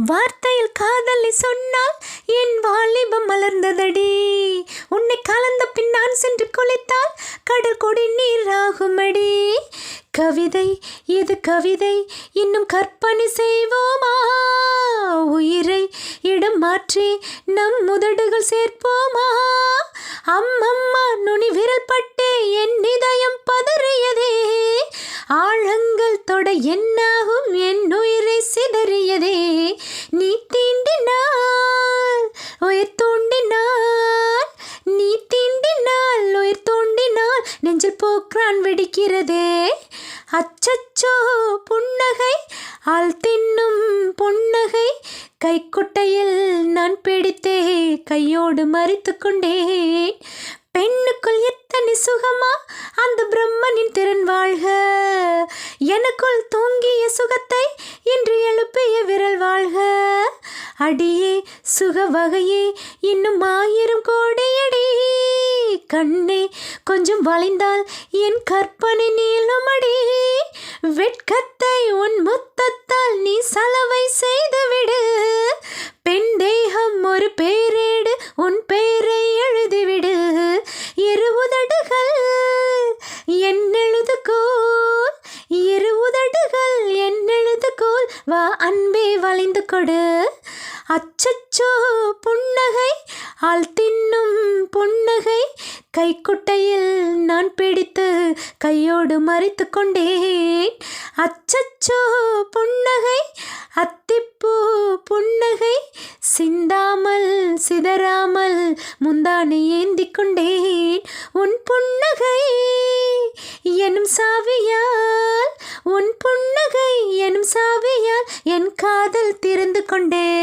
வார்த்தையில் காதலை சொன்னால் என் வாலிபம் மலர்ந்ததடி. உன்னை கலந்த பின் நான் சென்று குளித்தால் கடல் கொடி நீராகுமடி. கவிதை இது கவிதை. இன்னும் கற்பனை செய்வோமா? உயிரை இடம் மாற்றி நம் முதடுகள் சேர்ப்போமா? அம்மா ஆழங்கள் தொட என்னாகும் என் உயிரை சிதறியதே? நீ தீண்டினால் உயிர் தூண்டினால் நீ தீண்டினால் உயிர் தூண்டினால் நெஞ்சில் போக்ரான் வெடிக்கிறதே. அச்சச்சோ புன்னகை ஆள் தின்னும் புன்னகை கைக்குட்டையில் நான் பிடித்தே கையோடு மறித்து கொண்டேன் பெண்ணுக்குள் எத்தனை சுகமா அந்த பிரம்மனின் திறன் வாழ்க. எனக்குள் தூங்கிய சுகத்தை இன்று எழுப்பிய விரல் வாழ்க. அடியே சுக வகையே இன்னும் ஆயிரம் கோடியடி. கண்ணே கொஞ்சம் வளைந்தால் என் கற்பனை நீளமடி. வெட்கத்தை உன் முத்தத்தால் நீ சலவை செய்துவிடு. வா அன்பே வளைந்து கொடு. அச்சச்சோ புன்னகை. ஆள் தின்னும் புன்னகை. கைக்குட்டையில் நான் பிடித்து கையோடு மறித்து கொண்டேன். அச்சச்சோ புன்னகை. அத்திப்பூ புன்னகை. சிந்தாமல் சிதறாமல் முந்தானை ஏந்தி கொண்டேன். உன் புன்னகை எனும் சாவியால் உன் புன்னகை எனும் சா என் காதல் திறந்து கொண்டேன்